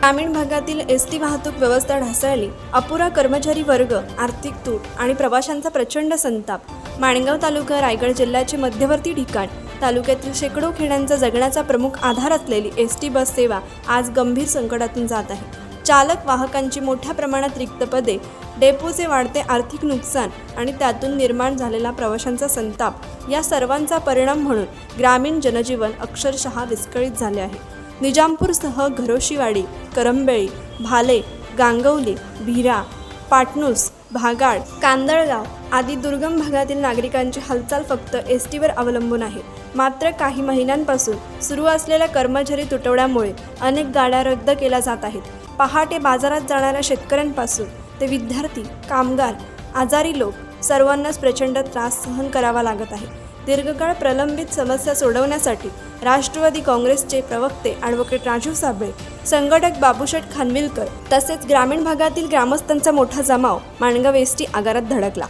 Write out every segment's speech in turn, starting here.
ग्रामीण भागातील S T वाहतूक व्यवस्था ढासळली. अपुरा कर्मचारी वर्ग आर्थिक तूट आणि प्रवाशांचा प्रचंड संताप. माणगाव तालुका रायगड जिल्ह्याचे मध्यवर्ती ठिकाण. तालुक्यातील शेकडो खेड्यांचा जगण्याचा प्रमुख आधार असलेली एस टी बस सेवा आज गंभीर संकटातून जात आहे. चालक वाहकांची मोठ्या प्रमाणात रिक्त पदे डेपोचे वाढते आर्थिक नुकसान आणि त्यातून निर्माण झालेला प्रवाशांचा संताप या सर्वांचा परिणाम म्हणून ग्रामीण जनजीवन अक्षरशः विस्कळीत झाले आहे. निजामपूरसह घरोशीवाडी करंबेळी भाले गांगवली भिरा पाटणूस भागाड कांदळगाव आदी दुर्गम भागातील नागरिकांची हालचाल फक्त एस टीवर अवलंबून आहे. मात्र काही महिन्यांपासून सुरू असलेल्या कर्मचारी तुटवड्यामुळे अनेक गाड्या रद्द केल्या जात आहेत. पहाटे बाजारात जाणाऱ्या शेतकऱ्यांपासून ते विद्यार्थी कामगार आजारी लोक सर्वांनाच प्रचंड त्रास सहन करावा लागत आहे. दीर्घकाळ प्रलंबित समस्या सोडवण्यासाठी राष्ट्रवादी काँग्रेसचे प्रवक्ते ॲडव्होकेट राजू साबळे संघटक बाबूशेठ खानविलकर तसेच ग्रामीण भागातील ग्रामस्थांचा मोठा जमाव माणगाव एस टी आगारात धडकला.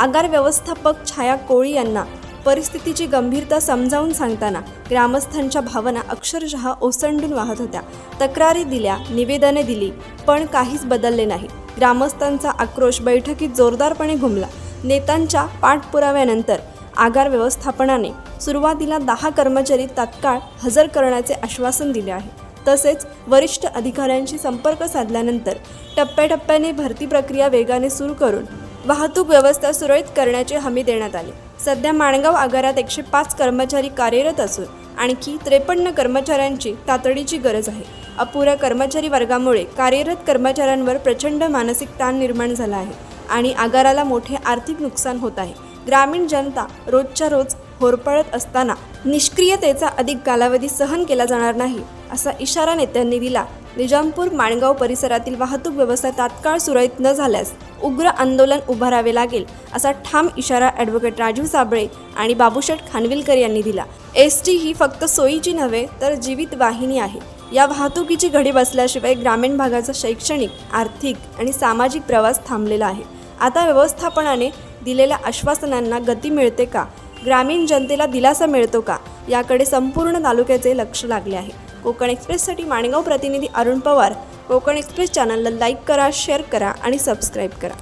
आगार व्यवस्थापक छाया कोळी यांना परिस्थितीची गंभीरता समजावून सांगताना ग्रामस्थांच्या भावना अक्षरशः ओसंडून वाहत होत्या. तक्रारी दिल्या निवेदने दिली पण काहीच बदलले नाही. ग्रामस्थांचा आक्रोश बैठकीत जोरदारपणे घुमला. नेत्यांच्या पाठपुराव्यानंतर आगार व्यवस्थापनाने सुरुवातीला दहा कर्मचारी तात्काळ हजर करण्याचे आश्वासन दिले आहे. तसेच वरिष्ठ अधिकाऱ्यांशी संपर्क साधल्यानंतर टप्प्याटप्प्याने भरती प्रक्रिया वेगाने सुरू करून वाहतूक व्यवस्था सुरळीत करण्याची हमी देण्यात आली. सध्या माणगाव आगारात एकशे पाच कर्मचारी कार्यरत असून आणखी त्रेपन्न कर्मचाऱ्यांची तातडीची गरज आहे. अपुऱ्या कर्मचारी वर्गामुळे कार्यरत कर्मचाऱ्यांवर प्रचंड मानसिक ताण निर्माण झाला आहे आणि आगाराला मोठे आर्थिक नुकसान होत आहे. ग्रामीण जनता रोजच्या रोज होरपळत असताना निष्क्रियतेचा अधिक कालावधी सहन केला जाणार नाही असा इशारा नेत्यांनी दिला. निजामपूर माणगाव परिसरातील वाहतूक व्यवस्था तात्काळ सुरळीत न झाल्यास उग्र आंदोलन उभारावे लागेल असा ठाम इशारा ॲडव्होकेट राजीव साबळे आणि बाबूशेठ खानविलकर यांनी दिला. एस टी ही फक्त सोयीची नव्हे तर जीवित वाहिनी आहे. या वाहतुकीची घडी बसल्याशिवाय ग्रामीण भागाचा शैक्षणिक आर्थिक आणि सामाजिक प्रवास थांबलेला आहे. आता व्यवस्थापनाने दिलेल्या आश्वासनांना गती मिळते का? ग्रामीण जनतेला दिलासा मिळतो का? याकडे संपूर्ण तालुक्याचे लक्ष लागले आहे. कोकण एक्सप्रेससाठी माणगाव प्रतिनिधी अरुण पवार कोकण एक्सप्रेस चॅनलला लाईक करा शेअर करा आणि सबस्क्राईब करा.